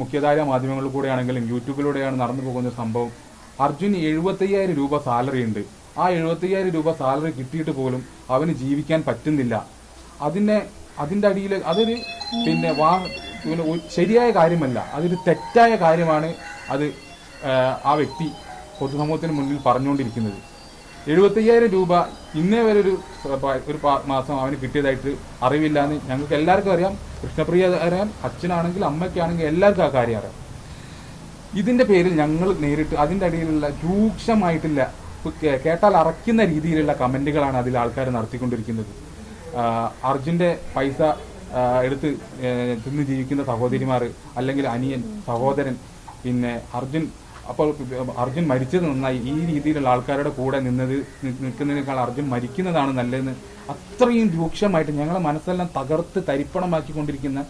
മുഖ്യധാര മാധ്യമങ്ങളിൽ കൂടെ ആണെങ്കിലും യൂട്യൂബിലൂടെയാണ് നടന്നു പോകുന്ന സംഭവം. അർജുന് എഴുപത്തയ്യായിരം രൂപ സാലറി ഉണ്ട്. ആ എഴുപത്തയ്യായിരം രൂപ സാലറി കിട്ടിയിട്ട് പോലും അവന് ജീവിക്കാൻ പറ്റുന്നില്ല. അതിനെ അതിന്റെ അടിയിൽ അതൊരു പിന്നെ വാ പിന്നെ ശരിയായ കാര്യമല്ല. അതൊരു തെറ്റായ കാര്യമാണ് അത് ആ വ്യക്തി പൊതുസമൂഹത്തിന് മുന്നിൽ പറഞ്ഞുകൊണ്ടിരിക്കുന്നത്. എഴുപത്തയ്യായിരം രൂപ ഇന്നേ വരെ ഒരു ഒരു മാസം അവന് കിട്ടിയതായിട്ട് അറിവില്ല എന്ന് ഞങ്ങൾക്ക് എല്ലാവർക്കും അറിയാം. കൃഷ്ണപ്രിയ അറിയാം അച്ഛനാണെങ്കിൽ അമ്മയ്ക്കാണെങ്കിൽ എല്ലാവർക്കും ആ കാര്യം അറിയാം. ഇതിന്റെ പേരിൽ ഞങ്ങൾ നേരിട്ട് അതിന്റെ അടിയിലുള്ള രൂക്ഷമായിട്ടില്ല കേട്ടാൽ അറയ്ക്കുന്ന രീതിയിലുള്ള കമന്റുകളാണ് അതിൽ ആൾക്കാർ നടത്തിക്കൊണ്ടിരിക്കുന്നത്. അർജുന്റെ പൈസ എടുത്ത് തിന്ന് ജീവിക്കുന്ന സഹോദരിമാർ അല്ലെങ്കിൽ അനിയൻ സഹോദരൻ പിന്നെ അർജുൻ അപ്പോൾ അർജുൻ മരിച്ചത് നന്നായി. ഈ രീതിയിലുള്ള ആൾക്കാരുടെ കൂടെ നിന്നത് നിൽക്കുന്നതിനേക്കാൾ അർജുൻ മരിക്കുന്നതാണ് നല്ലതെന്ന് അത്രയും രൂക്ഷമായിട്ട് ഞങ്ങളെ മനസ്സെല്ലാം തകർത്ത് തരിപ്പണമാക്കിക്കൊണ്ടിരിക്കുന്ന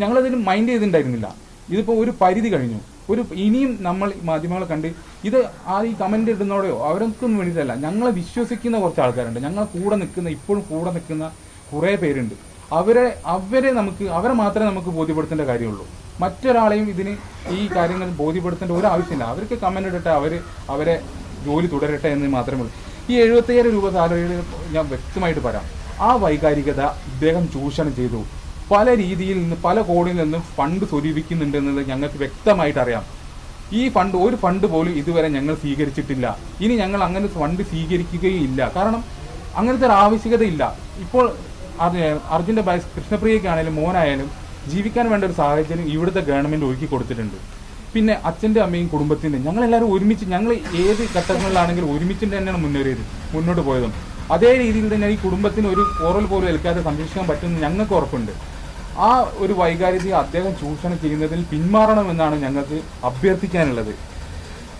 ഞങ്ങളതിന് മൈൻഡ് ചെയ്തിട്ടുണ്ടായിരുന്നില്ല. ഇതിപ്പോൾ ഒരു പരിധി കഴിഞ്ഞു. ഒരു ഇനിയും നമ്മൾ മാധ്യമങ്ങളെ കണ്ട് ഇത് ആ ഈ കമന്റ് ഇടുന്നോടെയോ അവർക്കൊന്നും വേണ്ടിയിട്ടല്ല. ഞങ്ങളെ വിശ്വസിക്കുന്ന കുറച്ച് ആൾക്കാരുണ്ട്. ഞങ്ങളെ കൂടെ നിൽക്കുന്ന ഇപ്പോഴും കൂടെ നിൽക്കുന്ന കുറേ പേരുണ്ട്. അവരെ അവരെ നമുക്ക് അവരെ മാത്രമേ നമുക്ക് ബോധ്യപ്പെടുത്തേണ്ട കാര്യമുള്ളൂ. മറ്റൊരാളെയും ഇതിന് ഈ കാര്യങ്ങൾ ബോധ്യപ്പെടുത്തേണ്ട ഒരു ആവശ്യമില്ല അവർക്ക് കമന്റ് ഇടട്ടെ അവർ അവരെ ജോലി തുടരട്ടെ എന്ന് മാത്രമേ ഉള്ളൂ. ഈ എഴുപത്തയ്യായിരം രൂപ സാലറിയിൽ ഞാൻ വ്യക്തമായിട്ട് പറയാം. ആ വൈകാരികത ഇദ്ദേഹം ചൂഷണം ചെയ്തു. പല രീതിയിൽ നിന്ന് പല കോണിൽ നിന്നും ഫണ്ട് സ്വരൂപിക്കുന്നുണ്ടെന്നത് ഞങ്ങൾക്ക് വ്യക്തമായിട്ട് അറിയാം. ഈ ഫണ്ട് ഒരു ഫണ്ട് പോലും ഇതുവരെ ഞങ്ങൾ സ്വീകരിച്ചിട്ടില്ല. ഇനി ഞങ്ങൾ അങ്ങനെ ഫണ്ട് സ്വീകരിക്കുകയും ഇല്ല കാരണം അങ്ങനത്തെ ഒരു ആവശ്യകതയില്ല. ഇപ്പോൾ അർജുന്റെ കൃഷ്ണപ്രിയക്കാണെങ്കിലും മോനായാലും ജീവിക്കാൻ വേണ്ട ഒരു സാഹചര്യം ഇവിടുത്തെ ഗവൺമെന്റ് ഒരുക്കി കൊടുത്തിട്ടുണ്ട്. പിന്നെ അച്ഛന്റെ അമ്മയും കുടുംബത്തിന്റെ ഞങ്ങളെല്ലാവരും ഒരുമിച്ച് ഞങ്ങൾ ഏത് ഘട്ടങ്ങളിലാണെങ്കിലും ഒരുമിച്ച് തന്നെയാണ് മുന്നേറിയത് മുന്നോട്ട് പോയതും. അതേ രീതിയിൽ തന്നെ ഈ കുടുംബത്തിന് ഒരു കോറൽ പോലും ഏൽക്കാതെ സംരക്ഷിക്കാൻ പറ്റുമെന്ന് ഞങ്ങൾക്ക് ഉറപ്പുണ്ട്. ആ ഒരു വൈകാരികത അദ്ദേഹം ചൂഷണം ചെയ്യുന്നതിൽ പിന്മാറണമെന്നാണ് ഞങ്ങൾക്ക് അഭ്യർത്ഥിക്കാനുള്ളത്.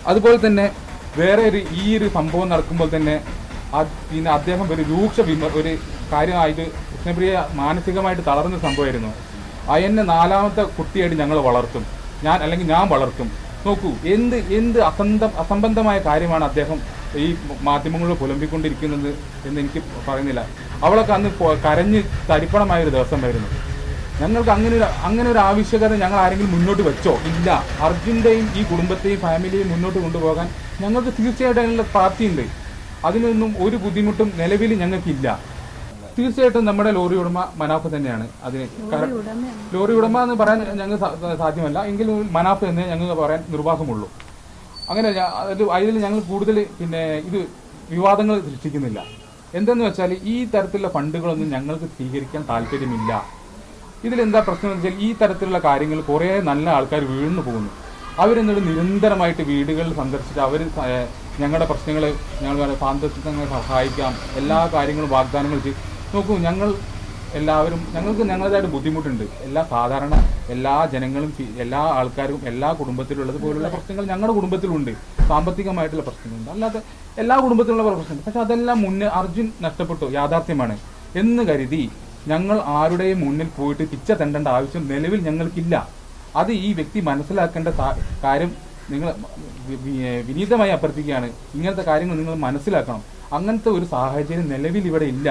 അതുപോലെ തന്നെ വേറെ ഒരു ഈ ഒരു സംഭവം നടക്കുമ്പോൾ തന്നെ പിന്നെ അദ്ദേഹം ഒരു രൂക്ഷ വിമ ഒരു കാര്യമായിട്ട് കൃഷ്ണപ്രിയ മാനസികമായിട്ട് തളർന്ന സംഭവമായിരുന്നു. അയന്നെ നാലാമത്തെ കുട്ടിയായിട്ട് ഞങ്ങൾ വളർത്തും. ഞാൻ അല്ലെങ്കിൽ ഞാൻ വളർത്തും. നോക്കൂ എന്ത് എന്ത് അസന്തം അസംബന്ധമായ കാര്യമാണ് അദ്ദേഹം ഈ മാധ്യമങ്ങളിൽ പുലമ്പിക്കൊണ്ടിരിക്കുന്നത് എന്ന് എനിക്ക് പറയുന്നില്ല. അവളൊക്കെ അന്ന് കരഞ്ഞ് തരിപ്പണമായ ഒരു ദിവസമായിരുന്നു. ഞങ്ങൾക്ക് അങ്ങനെ ഒരു അങ്ങനെ ഒരു ആവശ്യകത ഞങ്ങൾ ആരെങ്കിലും മുന്നോട്ട് വെച്ചോ? ഇല്ല. അർജുന്റെയും ഈ കുടുംബത്തെയും ഫാമിലിയെയും മുന്നോട്ട് കൊണ്ടുപോകാൻ ഞങ്ങൾക്ക് തീർച്ചയായിട്ടും അതിനുള്ള പാർട്ടിയുണ്ട് അതിനൊന്നും ഒരു ബുദ്ധിമുട്ടും നിലവിൽ ഞങ്ങൾക്കില്ല. തീർച്ചയായിട്ടും നമ്മുടെ ലോറി ഉടമ മനാഫ് തന്നെയാണ്. അതിന് ലോറി ഉടമ എന്ന് പറയാൻ ഞങ്ങൾ സാധ്യമല്ല. എങ്കിലും മനാഫ് എന്ന് ഞങ്ങൾ പറയാൻ നിർവാഹമുള്ളൂ. അങ്ങനെ അതിൽ ഞങ്ങൾ കൂടുതൽ പിന്നെ ഇത് വിവാദങ്ങൾ സൃഷ്ടിക്കുന്നില്ല. എന്തെന്ന് വെച്ചാൽ ഈ തരത്തിലുള്ള ഫണ്ടുകളൊന്നും ഞങ്ങൾക്ക് സ്വീകരിക്കാൻ താല്പര്യമില്ല. ഇതിലെന്താ പ്രശ്നം എന്ന് വെച്ചാൽ ഈ തരത്തിലുള്ള കാര്യങ്ങൾ കുറേ നല്ല ആൾക്കാർ വീഴ്ന്നു പോകുന്നു. അവരെന്നിട്ട് നിരന്തരമായിട്ട് വീടുകളിൽ സന്ദർശിച്ച് അവർ ഞങ്ങളുടെ പ്രശ്നങ്ങൾ ഞങ്ങൾ സാമ്പത്തികങ്ങൾ സഹായിക്കാം എല്ലാ കാര്യങ്ങളും വാഗ്ദാനങ്ങൾ ചെയ്യും നോക്കൂ ഞങ്ങൾ എല്ലാവരും ഞങ്ങൾക്ക് ഞങ്ങളുടേതായിട്ട് ബുദ്ധിമുട്ടുണ്ട്. എല്ലാ സാധാരണ എല്ലാ ജനങ്ങളും എല്ലാ ആൾക്കാരും എല്ലാ കുടുംബത്തിലുള്ളത് പോലുള്ള പ്രശ്നങ്ങൾ ഞങ്ങളുടെ കുടുംബത്തിലുണ്ട്. സാമ്പത്തികമായിട്ടുള്ള പ്രശ്നങ്ങളുണ്ട്. അല്ലാതെ എല്ലാ കുടുംബത്തിലുള്ള പ്രശ്നമുണ്ട് പക്ഷെ അതെല്ലാം മുന്നേ അർജുൻ നഷ്ടപ്പെട്ടു യാഥാർത്ഥ്യമാണ്. എന്ന് കരുതി ഞങ്ങൾ ആരുടെയും മുന്നിൽ പോയിട്ട് പിച്ച തെണ്ടേണ്ട ആവശ്യം നിലവിൽ ഞങ്ങൾക്കില്ല. അത് ഈ വ്യക്തി മനസ്സിലാക്കേണ്ട കാര്യം നിങ്ങൾ വിനീതമായി അഭ്യർത്ഥിക്കുകയാണ്. ഇങ്ങനത്തെ കാര്യങ്ങൾ നിങ്ങൾ മനസ്സിലാക്കണം. അങ്ങനത്തെ ഒരു സാഹചര്യം നിലവിൽ ഇവിടെ ഇല്ല.